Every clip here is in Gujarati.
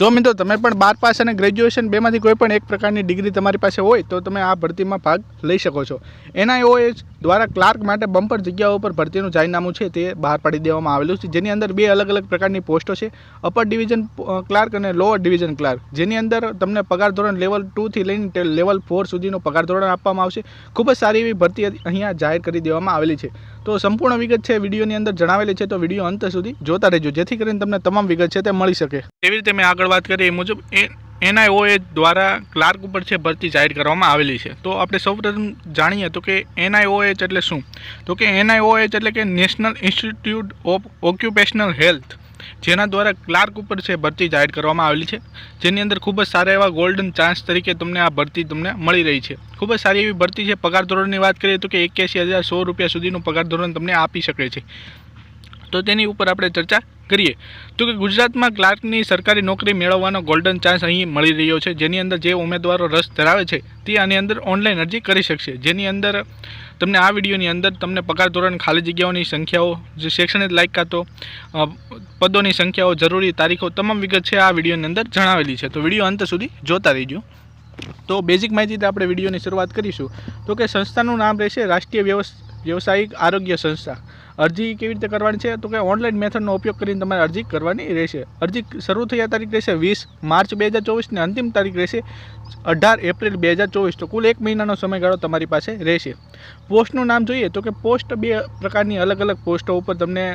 જો મિત્રો, તમે પણ બાર પાસ અને ગ્રેજ્યુએશન બેમાંથી કોઈ પણ એક પ્રકારની ડિગ્રી તમારી પાસે હોય, તો તમે આ ભરતીમાં ભાગ લઈ શકો છો. એનઆઈઓએચ દ્વારા ક્લાર્ક માટે બમ્પર જગ્યાઓ ઉપર ભરતીનું જાહેરનામું છે, તે બહાર પાડી દેવામાં આવેલું છે. જેની અંદર બે અલગ અલગ પ્રકારની પોસ્ટો છે અપર ડિવિઝન ક્લાર્ક અને લોઅર ડિવિઝન ક્લાર્ક. જેની અંદર તમને પગાર ધોરણ લેવલ ટુથી લઈને લેવલ ફોર સુધીનો પગાર ધોરણ આપવામાં આવશે. ખૂબ જ સારી એવી ભરતી અહીંયા જાહેર કરી દેવામાં આવેલી છે. તો સંપૂર્ણ વિગત છે, વિડીયોની અંદર જણાવેલી છે, તો વીડિયો અંત સુધી જોતા રહેજો. જેથી કરીને તમને તમામ વિગત છે તે મળી શકે. એવી રીતે મેં આગળ વાત કરીએ એ મુજબ, એ, એનઆઈઓએ દ્વારા ક્લાર્ક ઉપર છે ભરતી જાહેર કરવામાં આવેલી છે. તો આપણે સૌપ્રથમ જાણીએ તો કે એનઆઈઓએચ એટલે શું? તો કે એનઆઈઓએચ એટલે કે national institute of occupational health, જેના દ્વારા ક્લાર્ક ઉપર છે ભરતી જાહેર કરવામાં આવેલી છે. જેની અંદર ખૂબ જ સારા એવા ગોલ્ડન ચાન્સ તરીકે તમને આ ભરતી તમને મળી રહી છે. ખૂબ જ સારી એવી ભરતી છે. પગાર ધોરણની વાત કરીએ તો કે એક્યાસી હજાર સો રૂપિયા સુધીનું પગાર ધોરણ તમને આપી શકે છે. તો તેની ઉપર આપણે ચર્ચા કરીએ. તો કે ગુજરાતમાં ક્લાર્કની સરકારી નોકરી મેળવવાનો ગોલ્ડન ચાન્સ અહીં મળી રહ્યો છે. જેની અંદર જે ઉમેદવારો રસ ધરાવે છે, તે આની અંદર ઓનલાઈન અરજી કરી શકશે. જેની અંદર તમને આ વિડીયોની અંદર તમને પગાર ધોરણ, ખાલી જગ્યાઓની સંખ્યાઓ, જે શૈક્ષણિક લાયકાતો પદોની સંખ્યાઓ, જરૂરી તારીખો તમામ વિગત છે આ વિડીયોની અંદર જણાવેલી છે. તો વીડિયો અંત સુધી જોતા રહીજો. તો બેઝિક માહિતીથી આપણે વિડીયોની શરૂઆત કરીશું. તો કે સંસ્થાનું નામ રહેશે રાષ્ટ્રીય વ્યવસ, વ્યવસાયિક આરોગ્ય સંસ્થા. અરજી કેવી રીતે કરવાની છે? તો કે ઓનલાઈન મેથડનો ઉપયોગ કરીને તમારે અરજી કરવાની રહેશે. અરજી શરૂ થયા તારીખ રહેશે વીસ માર્ચ બે હજાર ચોવીસની અંતિમ તારીખ રહેશે અઢાર એપ્રિલ બે હજાર ચોવીસ. તો કુલ એક મહિનાનો સમયગાળો તમારી પાસે રહેશે. પોસ્ટનું નામ જોઈએ તો કે પોસ્ટ બે પ્રકારની અલગ અલગ પોસ્ટો ઉપર તમને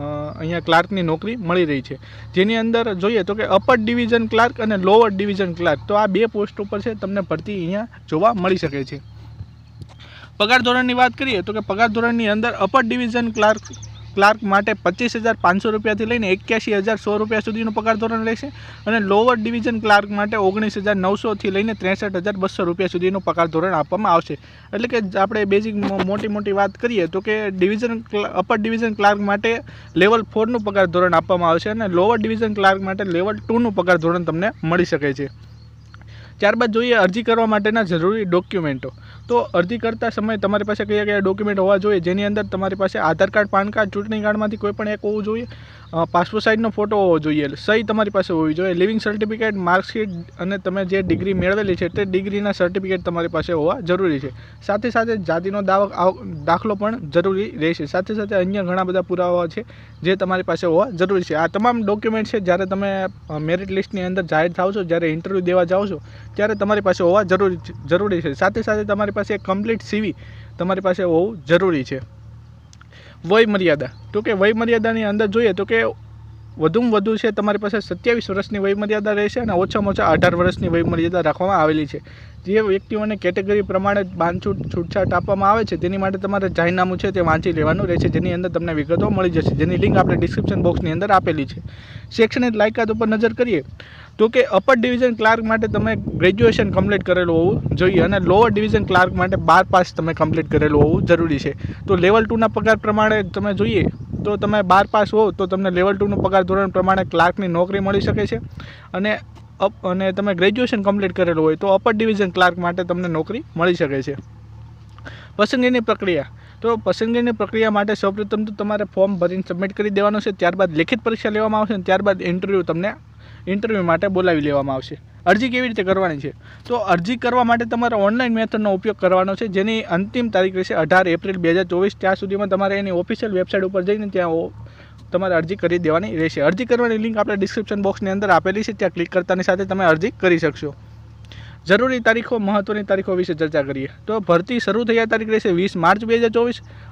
અહીંયા ક્લાર્કની નોકરી મળી રહી છે. જેની અંદર જોઈએ તો કે અપર ડિવિઝન ક્લાર્ક અને લોઅર ડિવિઝન ક્લાર્ક. તો આ બે પોસ્ટ ઉપર છે, તમને ભરતી અહીંયા જોવા મળી શકે છે. પગાર ધોરણની વાત કરીએ તો કે પગાર ધોરણની અંદર અપર ડિવિઝન ક્લાર્ક ક્લાર્ક માટે પચીસ હજાર પાંચસો રૂપિયાથી લઈને એક્યાસી હજાર સો રૂપિયા સુધીનું પગાર ધોરણ રહેશે અને લોઅર ડિવિઝન ક્લાર્ક માટે ઓગણીસ હજાર નવસોથી લઈને ત્રેસઠ હજાર બસો રૂપિયા સુધીનું પગાર ધોરણ આપવામાં આવશે. એટલે કે આપણે બેઝિક મોટી મોટી વાત કરીએ તો કે ડિવિઝન અપર ડિવિઝન ક્લાર્ક માટે લેવલ ફોરનું પગાર ધોરણ આપવામાં આવશે અને લોઅર ડિવિઝન ક્લાર્ક માટે લેવલ ટુનું પગાર ધોરણ તમને મળી શકે છે. ત્યારબાદ જોઈએ અરજી કરવા માટેના જરૂરી ડોક્યુમેન્ટો. તો અરજી કરતા સમયે તમારી પાસે કયા કયા ડોક્યુમેન્ટ હોવા જોઈએ? જેની અંદર તમારી પાસે આધાર કાર્ડ, પાન કાર્ડ, ચૂંટણી કાર્ડમાંથી કોઈ પણ એક હોવું જોઈએ? પાસપોર્ટ સાઇઝનો ફોટો હોવો જોઈએ. સહી તમારી પાસે હોવી જોઈએ. લિવિંગ સર્ટિફિકેટ, માર્કશીટ અને તમે જે ડિગ્રી મેળવેલી છે તે ડિગ્રીના સર્ટિફિકેટ તમારી પાસે હોવા જરૂરી છે. સાથે સાથે જાતિનો દાવ દાખલો પણ જરૂરી રહેશે. સાથે સાથે અન્ય ઘણા બધા પુરાવા છે જે તમારી પાસે હોવા જરૂરી છે. આ તમામ ડોક્યુમેન્ટ છે, જ્યારે તમે મેરિટ લિસ્ટની અંદર જાહેર થાવ છો, જ્યારે ઇન્ટરવ્યૂ દેવા જાઓ છો ત્યારે તમારી પાસે હોવા જરૂરી જરૂરી છે. સાથે સાથે તમારી પાસે કમ્પ્લીટ સીવી તમારી પાસે હોવું જરૂરી છે. વય મર્યાદા. તો કે વય મર્યાદાની અંદર જોઈએ તો કે વધુમાં વધુ છે, તમારી પાસે સત્યાવીસ વર્ષની વયમર્યાદા રહેશે અને ઓછામાં ઓછા અઢાર વર્ષની વયમર્યાદા રાખવામાં આવેલી છે. જે વ્યક્તિઓને કેટેગરી પ્રમાણે બાંધછૂટ, છૂટછાટ આપવામાં આવે છે, તેની માટે તમારે જાહેરનામું છે તે વાંચી લેવાનું રહેશે, જેની અંદર તમને વિગતો મળી જશે, જેની લિંક આપણે ડિસ્ક્રિપ્શન બોક્સની અંદર આપેલી છે. શૈક્ષણિક લાયકાત ઉપર નજર કરીએ, તો કે અપર ડિવિઝન ક્લાર્ક માટે તમે ગ્રેજ્યુએશન કમ્પ્લીટ કરેલું હોવું જોઈએ અને લોઅર ડિવિઝન ક્લાર્ક માટે બાર પાસ તમે કમ્પ્લીટ કરેલું હોવું જરૂરી છે. તો લેવલ ટુના પગાર પ્રમાણે તમે જોઈએ તો તમે બાર પાસ હોવ તો તમને લેવલ ટુનું પગાર ધોરણ પ્રમાણે ક્લાર્કની નોકરી મળી શકે છે. અને અપ અને તમે ગ્રેજ્યુએશન કમ્પ્લીટ કરેલું હોય તો અપર ડિવિઝન ક્લાર્ક માટે તમને નોકરી મળી શકે છે. પસંદગીની પ્રક્રિયા. તો પસંદગીની પ્રક્રિયા માટે સૌપ્રથમ તો તમારે ફોર્મ ભરીને સબમિટ કરી દેવાનું છે. ત્યારબાદ લેખિત પરીક્ષા લેવામાં આવશે અને ત્યારબાદ ઇન્ટરવ્યૂ તમને ઇન્ટરવ્યૂ માટે બોલાવી લેવામાં આવશે. અરજી કેવી રીતે કરવાની છે? તો અરજી કરવા માટે તમારે ઓનલાઈન મેથડનો ઉપયોગ કરવાનો છે, જેની અંતિમ તારીખ રહેશે અઢાર એપ્રિલ બે હજાર ચોવીસ. ત્યાં સુધીમાં તમારે એની ઓફિશિયલ વેબસાઇટ ઉપર જઈને ત્યાં તમારે અરજી કરી દેવાની રહેશે. અરજી કરવાની લિંક આપણે ડિસ્ક્રિપ્શન બોક્સની અંદર આપેલી છે, ત્યાં ક્લિક કરતાની સાથે તમે અરજી કરી શકશો. જરૂરી તારીખો મહત્ત્વની તારીખો વિશે ચર્ચા કરીએ. તો ભરતી શરૂ થયા તારીખ રહેશે વીસ માર્ચ બે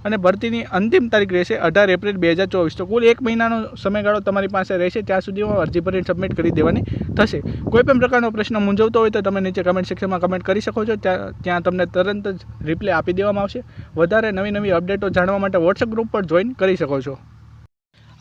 અને ભરતીની અંતિમ તારીખ રહેશે અઢાર એપ્રિલ બે તો કુલ એક મહિનાનો સમયગાળો તમારી પાસે રહેશે, ત્યાં સુધીમાં અરજી ભરીને સબમિટ કરી દેવાની થશે. કોઈ પણ પ્રકારનો પ્રશ્ન મૂંઝવતો હોય તો તમે નીચે કમેન્ટ સેક્શનમાં કમેન્ટ કરી શકો છો. ત્યાં તમને તરત જ રિપ્લે આપી દેવામાં આવશે. વધારે નવી નવી અપડેટો જાણવા માટે વોટ્સએપ ગ્રુપ પર જોઈન કરી શકો છો.